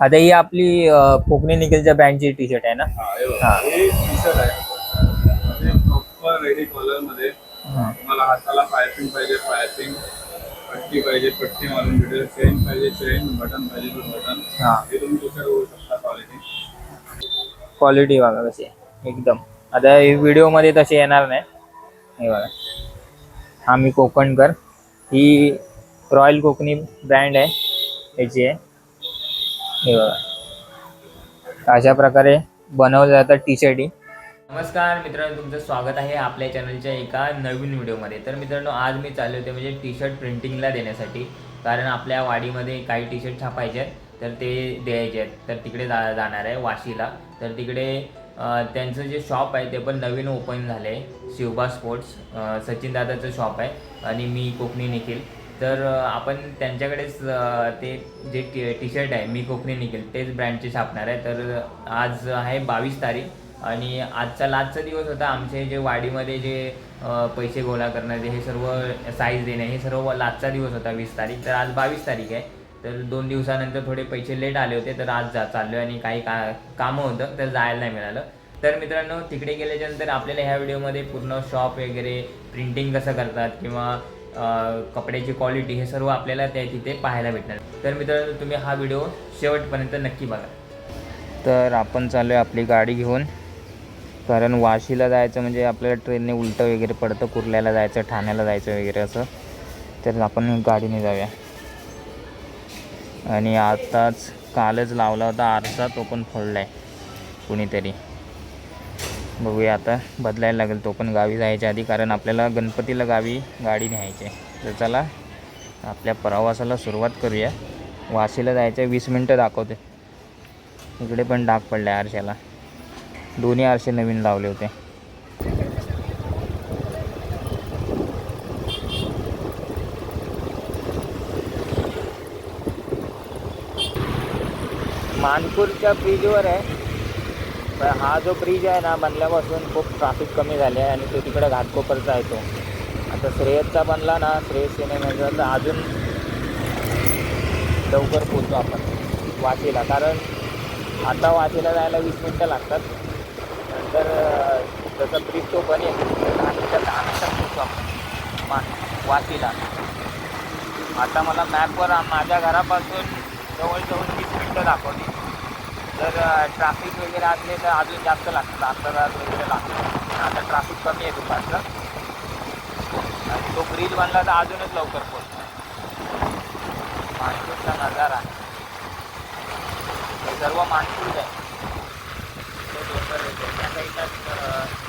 आता ही आपली अं, कोकणी निखिलच्या ब्रँडची टी शर्ट आहे ना? हा, हे बघा. हा. हे आहे. म्हणजे प्रॉपर रेडी कॉलरमध्ये हा. तुम्हाला हाताला पायपिंग पाहिजे पायपिंग. पट्टी पाहिजे पट्टी मारून भेटेल चेन पाहिजे चेन बटन पाहिजे तर बटन हा. हे तुम्ही टी-शर्ट बघू शकता क्वालिटी क्वालिटी बघा कशी आहे. एकदम. आता व्हिडिओमध्ये तशी येणार नाही. हे बघा. हा मी कोकणकर. ही रॉयल कोकणी ब्रँड आहे. याची आहे. हे बघा. अशा प्रकारे बनवलं जातं टी शर्ट ही नमस्कार मित्रांनो तुमचं स्वागत आहे आपल्या चॅनलच्या एका नवीन व्हिडिओमध्ये. तर मित्रांनो आज मी चालले होते म्हणजे टी शर्ट प्रिंटिंगला देण्यासाठी. कारण आपल्या वाडीमध्ये काही टी शर्ट छापायचे आहेत तर ते द्यायचे आहेत. तर तिकडे जा जाणार आहे वाशीला. तर तिकडे त्यांचं जे शॉप आहे ते पण नवीन ओपन झालं आहे शिवबा स्पोर्ट्स सचिन दादाचं शॉप आहे. आणि मी कोकणी निखिल. तर आपण त्यांच्याकडेच ते जे टी टी शर्ट आहे मी कोकणी निघेल तेच ब्रँडचे छापणार आहे. तर आज आहे बावीस तारीख आणि आजचा लास्टचा दिवस होता आमचे जे वाडीमध्ये जे पैसे गोळा करण्याचे हे सर्व साईज देणे हे सर्व लास्टचा दिवस होता वीस तारीख. तर आज बावीस तारीख आहे. तर दोन दिवसानंतर थोडे पैसे लेट आले होते तर आज जा चाललो आणि काही का कामं होतं तर जायला नाही मिळालं. तर मित्रांनो तिकडे गेल्याच्यानंतर आपल्याला ह्या व्हिडिओमध्ये पूर्ण शॉप वगैरे प्रिंटिंग कसं करतात किंवा कपड्याची क्वालिटी हे सर्व आपल्याला त्या तिथे पाहायला भेटणार. तर मित्रांनो तुम्ही हा व्हिडिओ शेवटपर्यंत नक्की बघा. तर आपण चालू आहे आपली गाडी घेऊन. कारण वाशीला जायचं म्हणजे आपल्याला ट्रेनने उलटं वगैरे पडतं कुर्ल्याला जायचं ठाण्याला जायचं वगैरे असं. तर आपण गाडीने जाऊया. आणि आताच कालच लावला होता आरसा तो पण फोडला आहे कुणीतरी. बघूया आता बदलायला लागेल तो पण गावी जायच्या आधी कारण आपल्याला गणपतीला गावी गाडी न्यायची तर चला आपल्या प्रवासाला सुरुवात करूया. वाशीला जायचं वीस मिनटं दाखवते. इकडे पण डाग पडला आहे आरशाला. दोन्ही आरसे नवीन लावले होते. मानपूरच्या ब्रिजवर आहे. पण हा जो ब्रिज आहे ना बनल्यापासून खूप ट्राफिक कमी झाले आहे आणि तो तिकडे घाटकोपरचा येतो आता श्रेयसचा बनला ना श्रेयस सिनेमाचा तर अजून लवकर पोचतो आपण. वाशीला कारण आता वाशीला जायला वीस मिनटं लागतात. नंतर जसं ब्रिज तो बनेल दहा मिनटं दहा मिनटात पोचतो आपण. मा वाशीला आता मला मॅपवर माझ्या घरापासून जवळजवळ वीस मिनटं दाखवली तर ट्रॅफिक वगैरे असले तर अजून जास्त लागतं. अर्धा वगैरे लागतो. आता ट्रॅफिक कमी आहे दुपारचं. आणि तो ब्रिज बनला तर अजूनच लवकर पोहोचतो. मानसूरचा नजारा. हे सर्व मानपूरच आहे. तो डोंगर येतो त्या साईडला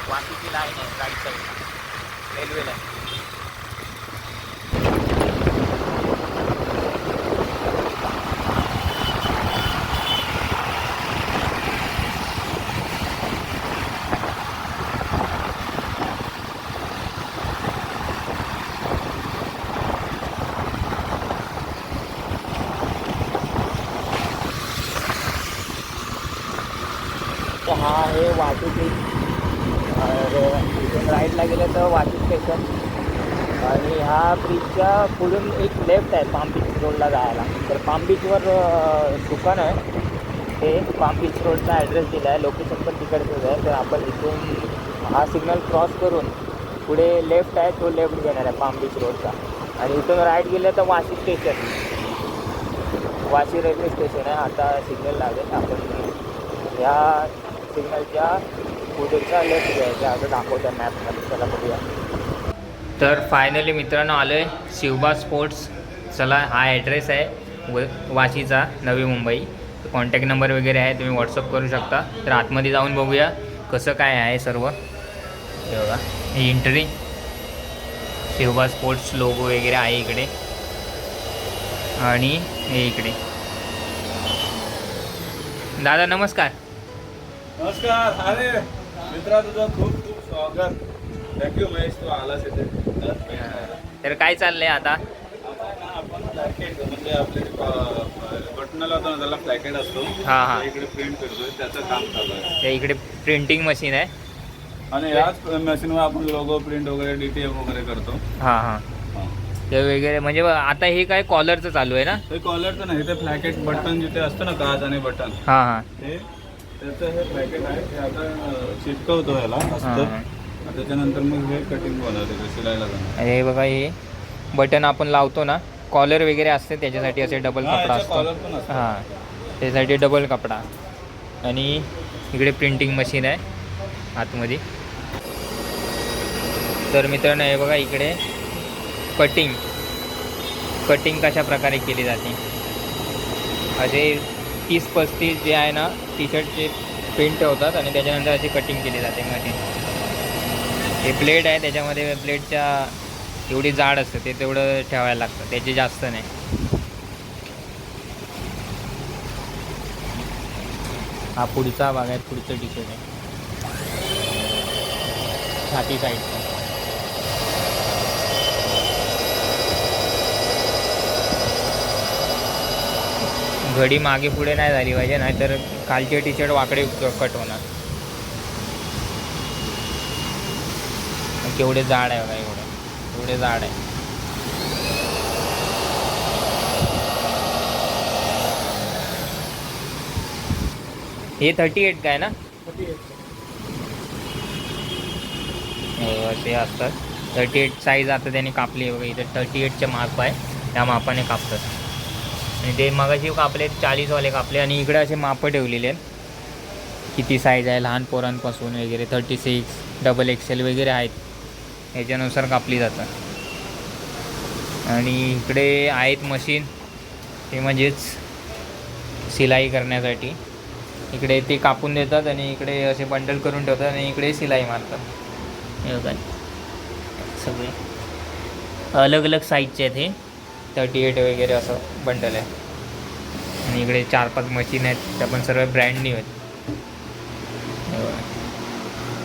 वाशीची लाईन आहे राईट साईडला रेल्वे लाईन हा आहे वाशी इथून राईटला गेलं तर वाशी स्टेशन आणि ह्या ब्रिजच्या पुढून एक लेफ्ट आहे पाम बीच रोडला जायला. तर पाम बीचवर दुकान आहे. ते पाम बीच रोडचा ॲड्रेस दिला आहे लोकेशन पण तिकडचंच आहे. तर आपण इथून हा सिग्नल क्रॉस करून पुढे लेफ्ट आहे तो लेफ्ट घेणार आहे पाम बीच रोडचा आणि इथून राईट गेलं तर Vashi station Vashi railway station आहे. आता सिग्नल लागेल. आपण ह्या सिग्नलच्या पुढेचा लेफ्ट घ्यायचा असं दाखवतं मॅपमध्ये चला बघूया. तर फायनली मित्रांनो आलो आहे शिवबा स्पोर्ट्स चला हा ॲड्रेस आहे व वाशीचा नवी मुंबई. कॉन्टॅक्ट नंबर वगैरे आहे तुम्ही व्हॉट्सअप करू शकता. तर आतमध्ये जाऊन बघूया कसं काय आहे सर्व. हे बघा ही एंट्री शिवबा स्पोर्ट्स लोगो वगैरे आहे इकडे. आणि हे इकडे. दादा नमस्कार. नमस्कार अरे मित्रा तुझं खूप खूप स्वागत. थँक्यू महेश तू आलास इथे. तर काय चाललंय आता? आपण फ्लॅकेट म्हणजे आपले बटनाला होता त्याला फ्लॅकेट असतो. हा, हा. इकडे प्रिंट करतोय त्याचं काम चालू आहे. इकडे प्रिंटिंग मशीन आहे. आणि याच मशीनवर आपण लोगो प्रिंट वगैरे डीटीएफ वगैरे करतो. हां हां. हा. ते वगैरे म्हणजे आता हे काय कॉलरचं चालू आहे ना? हे कॉलरचं नाही ते फ्लॅकेट बटन जिथे असतं ना काच आणि बटन. हां हां. ते त्याचं हे फ्लॅकेट आहे ते आता अं, चिटकवतो याला असतं त्याच्यानंतर मग हे कटिंग शिलायला जाणार हे बघा हे बटन आपण लावतो ना कॉलर वगैरे असते त्याच्यासाठी असे डबल कपडा असतो. हां त्यासाठी डबल कपडा. आणि इकडे प्रिंटिंग मशीन आहे आतमध्ये. तर मित्रांनो हे बघा इकडे कटिंग कटिंग कशा प्रकारे केली जाते? असे तीस पस्तीस जे आहे ना टी शर्टचे प्रिंट होतात आणि त्याच्यानंतर अशी कटिंग केली जाते मशीन हे ब्लेड आहे त्याच्यामध्ये ब्लेडच्या एवढी जाड असते ते तेवढं ठेवायला लागतं त्याची जास्त नाही. हा पुढचा भाग आहे पुढचं टी शर्ट आहे. छाती साईडचा घडी मागे पुढे नाही झाली पाहिजे नाहीतर कालचे टी शर्ट वाकडे कट होणार. केवढे जाड आहे बघा एवढे. एवढे जाड आहे. हे थर्टी एट काय ना? हो, असे असतात. थर्टी एट साईज आता त्यांनी कापली बघा. इथे थर्टी एटचे माप आहे. त्या मापाने कापतात. आणि ते मगाशी कापले चाळीसवाले कापले आणि इकडे असे मापं ठेवलेले आहेत. किती साईज आहे लहान पोरांपासून वगैरे थर्टी सिक्स डबल एक्सेल वगैरे आहेत. याच्यानुसार कापली जातात. आणि इकडे आहेत मशीन ते म्हणजेच सिलाई करण्यासाठी. इकडे ते कापून देतात आणि इकडे असे बंडल करून ठेवतात आणि इकडे सिलाई मारतात. हे बघा. सगळे. अलग अलग साईजचे आहेत हे. थर्टी एट वगैरे असं बंडल आहे. आणि इकडे चार पाच मशीन आहेत त्या पण सर्व ब्रँड न्यू आहेत.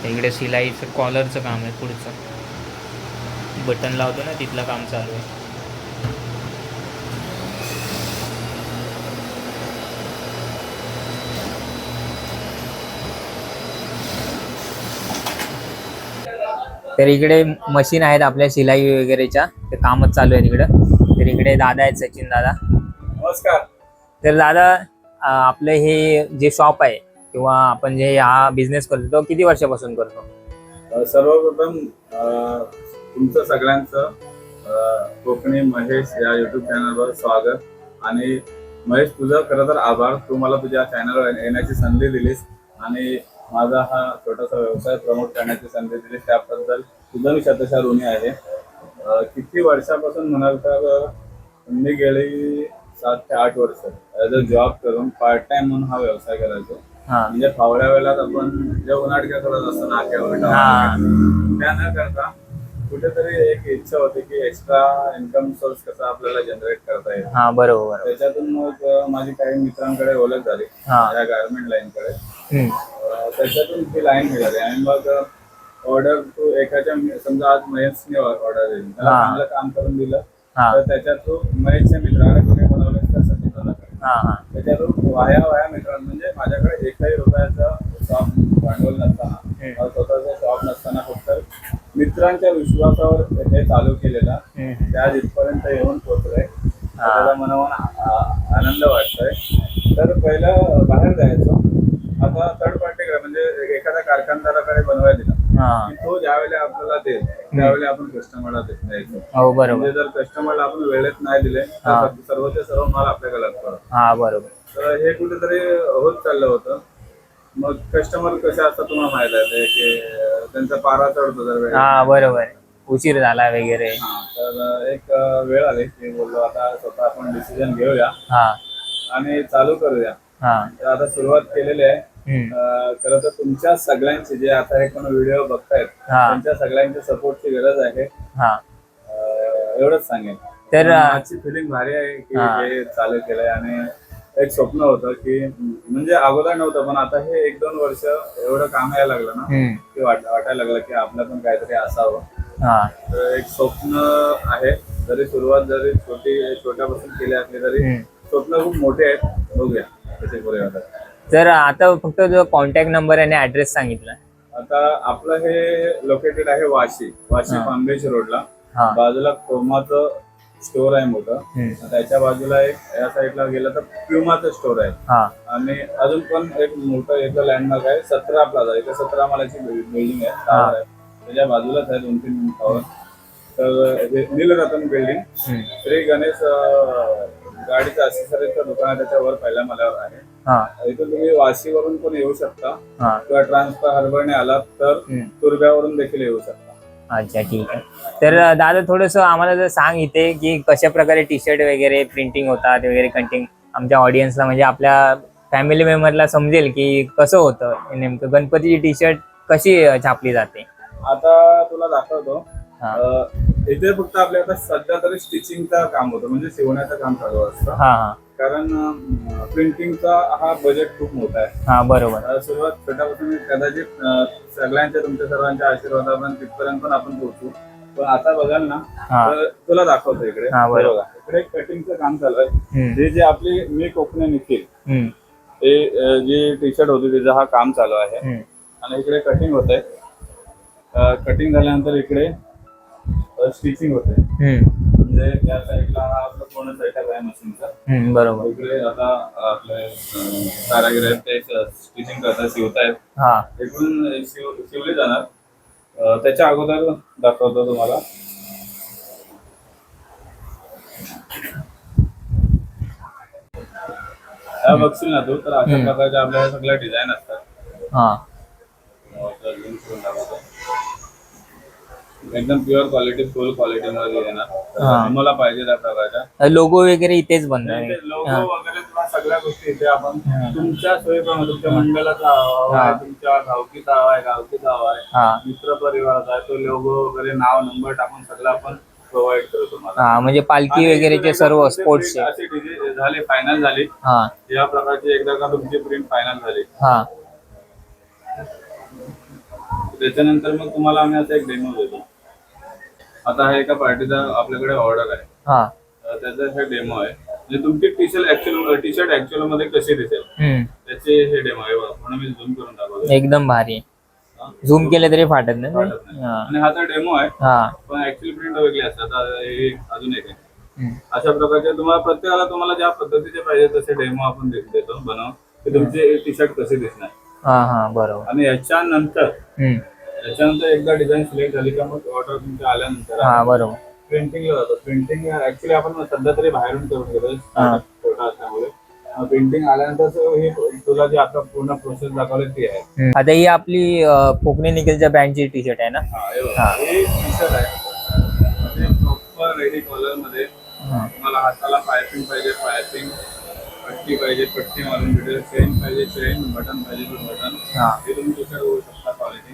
इकडे सिलाईचं कॉलरचं काम आहे पुढचं. बटन लावतो ना तिथलं काम चालू आहे. तर इकडे मशीन आहेत आपल्या शिलाई वगैरेच्या ते कामच चालू आहे तिकडं इकडे दादा आहेत सचिन दादा. नमस्कार. तर दादा आपलं हे जे शॉप आहे किंवा आपण जे हा बिझनेस करतो तो किती वर्षापासून करतो? सर्वप्रथम तुमचं सगळ्यांचं कोकणी महेश या युट्यूब चॅनलवर स्वागत. आणि महेश तुझं खरं तर आभार. तू मला तुझ्या चॅनलवर येण्याची संधी दिलीस. आणि माझा हा छोटासा व्यवसाय प्रमोट करण्याची संधी दिलीस. त्याबद्दल तुझं मी शतशा ऋणी आहे. किती वर्षापासून म्हणाल तर मी गेली सात ते आठ वर्ष ॲज अ जॉब करून पार्ट टाइम म्हणून हा व्यवसाय करायचो म्हणजे फावल्या वेळात आपण जे उन्हाळ्या करत असतो नाक्यावर हा. त्या न करता कुठेतरी एक इच्छा होती की एक्स्ट्रा इन्कम सोर्स कसा आपल्याला जनरेट करता येईल हा बरोबर. त्याच्यातून मग माझी काही मित्रांकडे ओळख झाली. या गारमेंट लाईनकडे हम्म. अं, त्याच्यातून ही लाईन मिळाली आणि मग ऑर्डर तू एखाद्या समजा आज महेशने ऑर्डर दिली त्याला हा. चांगलं काम करून दिलं हा. तर त्याच्यात तू महेशच्या मित्राने कुठे बनवलं तर सचिन दादा हा हा. त्याच्यातून वाया वाया मित्रांनो म्हणजे माझ्याकडे एकही रुपयाचं शॉप भांडवल नसताना स्वतःचा शॉप नसताना फक्त मित्रांच्या विश्वासावर हे चालू केलेलं. हम्म. त्या जिथपर्यंत येऊन पोहोचलंय. त्याला आ- आनंद वाटतोय. तर पहिलं बाहेर जायचो. आता थर्ड पार्टीकडे म्हणजे एखाद्या कारखानदाराकडे बनवायला दिला की तो ज्यावेळेला आपल्याला देईल त्यावेळेला आपण कस्टमरला द्यायचो हो बरोबर. म्हणजे जर कस्टमरला आपण वेळेत नाही दिले. तर सर्वचे सर्व माल हा बरोबर. तर हे कुठेतरी होत चाललं होतं. मग कस्टमर कसे असतात तुम्हाला माहीत आहे? ते की त्यांचा पारा चढतो जर वेळ हा बरोबर. उशीर झाला वगैरे. तर एक वेळ आली. की बोललो आता स्वतः आपण डिसिजन घेऊया आणि चालू करूया. तर आता सुरुवात केलेली आहे. खरं तर तुमच्या सगळ्यांची जे आता हे कोण व्हिडिओ बघतायत. त्यांच्या सगळ्यांच्या सपोर्टची गरज आहे एवढंच सांगेन तर, माझी फिलिंग भारी आहे की हा. चालू केलंय आणि एक स्वप्न होतं की म्हणजे अगोदर नव्हतं पण आता हे एक दोन वर्ष एवढं काम यायला लागलं ना. की वाट वाटायला लागलं की आपलं पण काहीतरी असावं हा तर एक स्वप्न आहे जरी सुरुवात जरी छोटी छोट्यापासून केली असली तरी. स्वप्न खूप मोठे आहेत बघूया कसे पुढे होतात तर आता फक्त जो कॉन्टॅक्ट नंबर आणि ऍड्रेस सांगितला. आता आपलं हे लोकेटेड आहे वाशी वाशी हा. पांबेश रोडला. हा. बाजूला कोमाचं स्टोर आहे मोठं. हम्म. त्याच्या बाजूला एक या साईडला गेलं तर प्युमाचं स्टोर आहे. हा. आणि अजून पण एक मोठं एक लँडमार्क आहे सतरा प्लाझा इथे सतरा मालाची बिल्डिंग आहे tower आहे. त्याच्या बाजूलाच आहे दोन तीन टॉवर तर हे नीलरतन बिल्डिंग हम्म. श्री गणेश अं, गाडीचं असेसरीजचं दुकान आहे त्याच्यावर पहिल्या मल्यावर आहे. हा. इथून तुम्ही वाशीवरून पण येऊ शकता. हा. किंवा ट्रान्सफर हरबळने आलात तर. तुर्ब्यावरून देखील येऊ शकता. अच्छा ठीक आहे. तर दादा थोडस आम्हाला जर सांग इथे की कशा प्रकारे टी शर्ट वगैरे प्रिंटिंग होतात वगैरे कंटिंग आमच्या ऑडियन्सला म्हणजे आपल्या फॅमिली मेंबरला समजेल की कसं होतं नेमकं. गणपतीची टी शर्ट कशी छापली जाते? आता तुला दाखवतो. इथे फक्त आपल्या आता सध्या तरी स्टिचिंगचं काम होतं म्हणजे शिवण्याचं काम चालू असतं. कारण प्रिंटिंगचा हा बजेट खूप मोठा आहे. हा बरोबर. सुरुवात छोट्यापासून कदाचित सगळ्यांच्या तुमच्या सर्वांच्या आशीर्वादापर्यंत तिथपर्यंत पण आपण पोहोचू. पण आता बघाल ना तर तुला दाखवतो इकडे. हा, बरोबर. इकडे कटिंगचं काम चालू आहे. हे जे आपली मी कोकणे हे अं, जी टी शर्ट होती तिचं हा काम चालू आहे. आणि इकडे कटिंग होत आहे कटिंग झाल्यानंतर इकडे स्टिचिंग होते म्हणजे या साईडला हा आपला पूर्ण सेटअप आहे मशीनचा हम्म, बरोबर. इकडे आता आपले अं, कारागीर आहेत ते स्टिचिंग करतात शिवतायत. हा. इकडून शिव शिवले जाणार. अं, त्याच्या अगोदर दाखवतो तुम्हाला. बघशील ना तू? तर अशा हम्म. प्रकारच्या आपल्या सगळ्या डिझाईन असतात. हा. तर link करून दाखवतो. एकदम प्युअर क्वालिटी फुल क्वालिटी मध्ये येणार हा. तुम्हाला पाहिजे त्या प्रकारच्या. लोगो वगैरे इथेच बनणार लोगो. वगैरे सगळ्या गोष्टी इथे आपण हा. तुमच्या सोयीप्रमाणे तुमच्या मंडळाचा हवा. आहे तुमच्या गावकीचा हवा आहे गावकीचा हवा आहे मित्र परिवाराचा आहे तो लोगो वगैरे नाव नंबर टाकून सगळं आपण प्रोव्हाइड करू तुम्हाला. हा म्हणजे पालखी आणि वगैरेचे सर्व डिझाईन झाले फायनल झाली. हा. या प्रकारची एकदा का तुमची प्रिंट फायनल झाली. हा. त्याच्यानंतर मग तुम्हाला आम्ही आता एक डेमो देतो. आता हा एका पार्टीचा आपल्याकडे ऑर्डर आहे. हा. त्याचा हे डेमो आहे. म्हणजे तुमची T shirt actual T shirt ऍक्च्युअलमध्ये कशी दिसेल? हम्म. त्याचे हे डेमो आहे बघा. म्हणून मी झूम करून दाखवतो एकदम भारी. झूम केलं तरी फाटत नाही. हा. आणि हा तर डेमो आहे हा. पण ऍक्च्युअली प्रिंट वेगळी असतात. आता हे अजून एक आहे. हम्म. अशा प्रकारचे तुम्हाला प्रत्येकाला तुम्हाला ज्या पद्धतीचे पाहिजे तसे डेमो आपण दे- देतो बनव की तुमचे टी शर्ट कसे दिसणार? हा हा बरोबर. आणि याच्यानंतर हम्म. याच्यानंतर एकदा डिझाईन सिलेक्ट झाली का मग ऑर्डर तुमच्या आल्यानंतर हा बरोबर प्रिंटिंगला जातो प्रिंटिंग ऍक्च्युली आपण सध्या तरी बाहेरून करून हा. घेतो छोटा असल्यामुळे प्रिंटिंग आल्यानंतर ही तुला जी आता पूर्ण प्रोसेस दाखवली ती आहे. आता ही आपली अं, कोकणी निखिलच्या ब्रँडची टी शर्ट आहे ना हा, हे बघा. हा. हे टी-शर्ट आहे प्रॉपर रेडी कॉलरमध्ये हा. तुम्हाला हाताला पायपिंग पाहिजे पायपिंग पट्टी पाहिजे पट्टी मारून भेटेल चेन पाहिजे चेन बटन पाहिजे बटन हा हे तुम्ही टी शर्ट बघू शकता क्वालिटी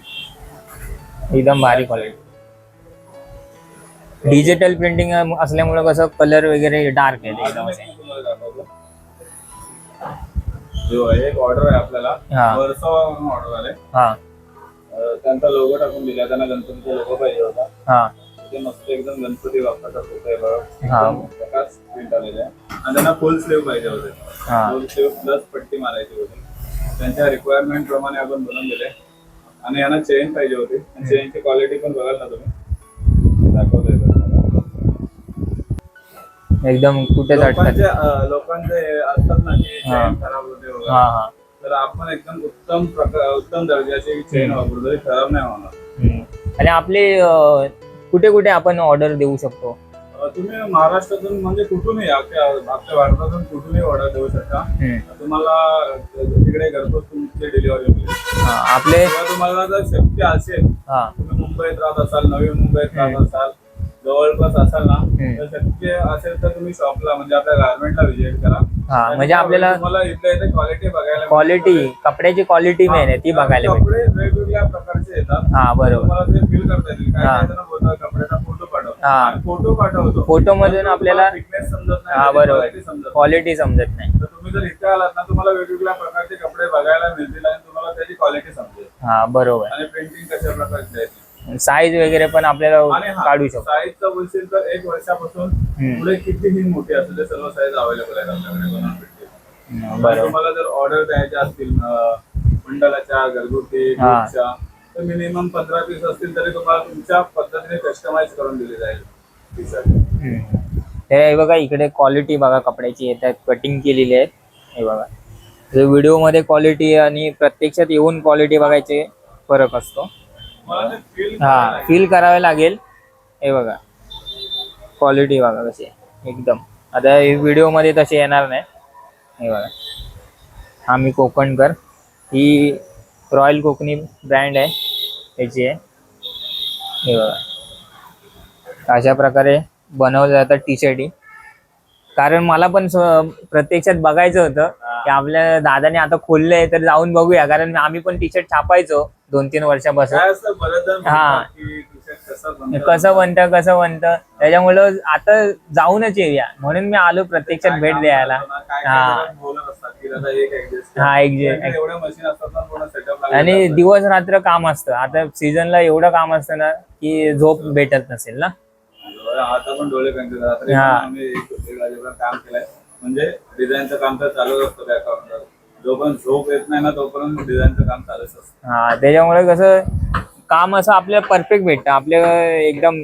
एकदम भारी क्वालिटी डिजिटल प्रिंटिंग असल्यामुळे कसं कलर वगैरे डार्क आहे एकदम. जो आहे एक ऑर्डर आहे आपल्याला ऑर्डर आले हा. त्यांचा लोगो टाकून दिला त्यांना गणपतीचा लोगो पाहिजे होता. हा. ते मस्त एकदम गणपती बाप्पाचा फोटो आहे बघा. एकदम प्रकाश प्रिंट आलेले आहे. आणि त्यांना फुल स्लीव पाहिजे होते. फुल स्लीव प्लस पट्टी मारायची होती. त्यांच्या रिक्वायरमेंट प्रमाणे आपण बनवून दिले. आणि यांना चेन पाहिजे होती. चेनची क्वालिटी पण बघाल ना तुम्ही. दाखवतोय. एकदम कुठेच अटकत लोकांचे अं, लोकांचे असतात ना की हा. चेन खराब होते हा वगैरे. हा तर आपण एकदम उत्तम प्रकार उत्तम दर्जाची चेन वापरतो खराब नाही होणार. हम्म. आणि आपले अं, कुठे कुठे आपण ऑर्डर देऊ शकतो? तुम्ही महाराष्ट्रातून म्हणजे कुठूनही आपल्या भारतातून कुठूनही ऑर्डर देऊ शकता. तुम्हाला तिकडे घरपोच तुमची डिलिव्हरी मिळेल हा, आपले तुम्हाला जर शक्य असेल तुम्ही मुंबईत राहत असाल नवी मुंबईत राहत असाल जवळपास असाल ना तर शक्य असेल तर तुम्ही शॉपला म्हणजे आपल्या गार्मेंटला व्हिजिट करा. हा, म्हणजे आपल्याला- तुम्हाला इथल्या इथे क्वालिटी बघायला. क्वालिटी कपड्याची क्वालिटी मेन आहे ती बघायला कपडे वेगवेगळ्या प्रकारचे येतात. हा बरोबर. तुम्हाला ते फील करता काय बोलतात फोटो पाठव हा. फोटो पाठवतो Photo मधून आपल्याला- फिटनेस समजत नाही हा त्याची बरोबर quality समजत. क्वालिटी समजत नाही तर तुम्ही जर इथे आलात ना तुम्हाला वेगवेगळ्या प्रकारचे कपडे बघायला मिळतील आणि तुम्हाला त्याची क्वालिटी समजेल हा बरोबर आणि प्रिंटिंग कशा प्रकारची आहे ती. साईज वगैरे पण आणि आपल्याला हा काढू शकतो साईजचं बोलशील तर एक वर्षापासून हम्म. पुढे कितीही मोठी असेल ते सर्व साईज अवेलेबल आहेत आपल्याकडे बनवून भेटतील हम्म, आणि बरोबर तुम्हाला जर ऑर्डर द्यायच्या असतील अं, मंडळाच्या घरगुती हा. तर मिनिमम पंधरा पीस असतील तरी तुम्हाला तुमच्या पद्धतीने कस्टमाइज करून दिली जाईल. हे बघा इकडे क्वालिटी बघा कपड्याची येतात कटिंग केलेली आहे हे बघा. व्हिडिओमध्ये क्वालिटी आणि प्रत्यक्षात येऊन क्वालिटी बघायचे फरक असतो. हा फील करावे लागेल. हे बघा. क्वालिटी बघा कशी. एकदम. आता व्हिडिओमध्ये तसे येणार नाही. हे बघा. आम्ही कोकणकर. ही रॉयल कोकणी ब्रँड आहे. त्याची आहे. हे बघा. अशा प्रकारे बनवलं जातात टी शर्टी कारण मला पण प्रत्यक्षात बघायचं होतं की आपल्या दादाने आता खोललंय तर जाऊन बघूया. कारण आम्ही पण टी शर्ट छापायचो दोन तीन वर्षापासून हा. कसं बनतं. कसं बनतं त्याच्यामुळं आता जाऊनच येऊया. म्हणून मी आलो प्रत्यक्षात भेट द्यायला. हा. हा, एक जे- त्यांच्याकडे एवढे मशीन असतात ना पूर्ण सेटअप आणि दिवस रात्र काम असतं. आता सीझनला एवढं काम असतं ना की झोप भेटत नसेल ना? आता पण डोळे हा. काम केलंय. म्हणजे डिझाईनचं काम तर चालूच असतं त्या झोप येत नाही ना तोपर्यंत डिझाईनचं काम चालूच असतं. हा त्याच्यामुळे कसं काम असं आपल्याला परफेक्ट भेटतं. आपल्या एकदम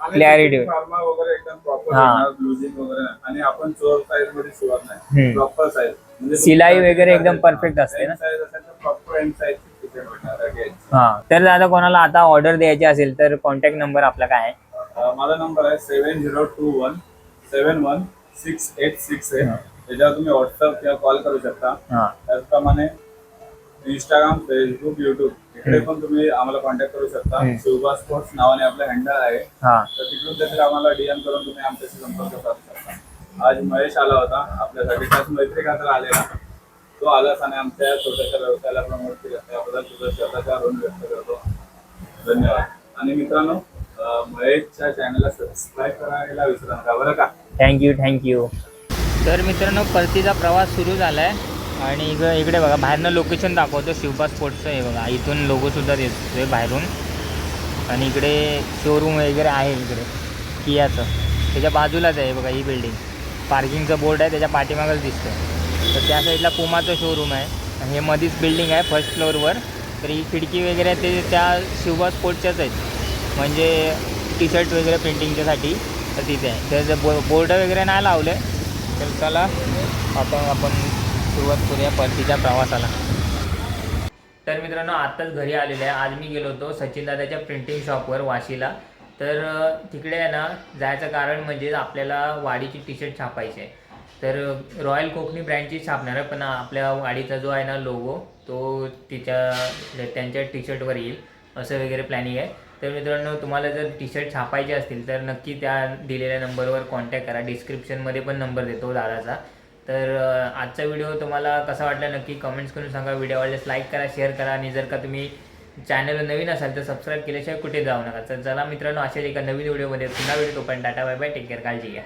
फार्मा वगैरे एकदम प्रॉपर हा. वगैरे. नाही. आणि आपण चोर साईजमध्ये शिवत नाही. हम्म. प्रॉपर साईज सिलाई वगैरे एकदम perfect असते ना? साईज असेल तर प्रॉपर एम साईज भेटणार आहे हा. तर दादा कोणाला आता ऑर्डर द्यायची असेल तर कॉन्टॅक्ट नंबर आपला काय आहे? अं, माझा नंबर आहे seven zero two one seven one six eight six eight त्याच्यावर तुम्ही व्हॉट्सअप किंवा कॉल करू शकता. हा. त्याचप्रमाणे इंस्टाग्राम फेसबुक युट्यूब इकडे पण तुम्ही आम्हाला कॉन्टॅक्ट करू शकता. शिवबा स्पोर्ट्स नावाने आपलं हँडल आहे. हा. तर तिकडून देखील आम्हाला डीएम करून तुम्ही आमच्याशी संपर्क साधू शकता. आज महेश आला होता. आपल्यासाठी त्याच मैत्री खातर आलेला. तो आलाच आणि आमच्या छोट्याशा व्यवसायाला प्रमोट केलं. त्याबद्दल तुझं स्वतःचा ऋण व्यक्त करतो. धन्यवाद. आणि मित्रांनो महेशच्या चॅनलला सबस्क्राईब करायला विसरू नका. बरं का? थँक्यू थँक्यू तर मित्रांनो परतीचा प्रवास सुरू झाला आहे आणि इकडे इकडे बघा बाहेरनं लोकेशन दाखवतो शिवपा स्पोर्ट्सचं आहे बघा. इथून लोगोसुद्धा दिसतोय बाहेरून. आणि इकडे शोरूम वगैरे आहे इकडे कियाचं. त्याच्या बाजूलाच आहे बघा ही बिल्डिंग पार्किंगचं बोर्ड आहे त्याच्या पाठीमागच दिसतं तर त्या साईडला पुमाचं शोरूम आहे. आणि हे मधीच बिल्डिंग आहे फर्स्ट फ्लोअरवर तर ही खिडकी वगैरे आहे ते त्या शिवबा स्पोर्टच्याच आहेत. म्हणजे टी शर्ट वगैरे प्रिंटिंगच्यासाठी तर तिथे आहे. त्याचं बो बोर्ड वगैरे नाही लावलं तर चला आपण आपण सुरुवात करूया परतीच्या प्रवासाला. तर मित्रांनो आत्ताच घरी आलेलं आहे. आज मी गेलो होतो सचिन दादाच्या प्रिंटिंग शॉपवर वाशीला. तर तिकडे आहे ना जायचं कारण म्हणजे आपल्याला वाडीची टी शर्ट छापायची आहे. तर रॉयल कोकणी ब्रँडची छापणार आहे पण आपल्या वाडीचा जो आहे ना लोगो तो तिच्या त्यांच्या टी शर्टवर येईल. असं वगैरे प्लॅनिंग आहे. तर मित्रांनो तुम्हाला जर टी शर्ट छापायचे असतील तर नक्की त्या दिलेल्या नंबरवर कॉन्टॅक्ट करा. डिस्क्रिप्शनमध्ये पण नंबर देतो दादाचा. तर आजचा व्हिडिओ तुम्हाला कसा वाटला नक्की कमेंट्स करून सांगा. व्हिडिओ आवडल्यास लाईक करा शेअर करा आणि जर का तुम्ही चॅनल नवीन असाल तर सबस्क्राईब केल्याशिवाय कुठे जाऊ नका. तर चला मित्रांनो अशाच एका नवीन व्हिडिओमध्ये पुन्हा व्हिडिओ पण tata bye bye take care काळजी घ्या.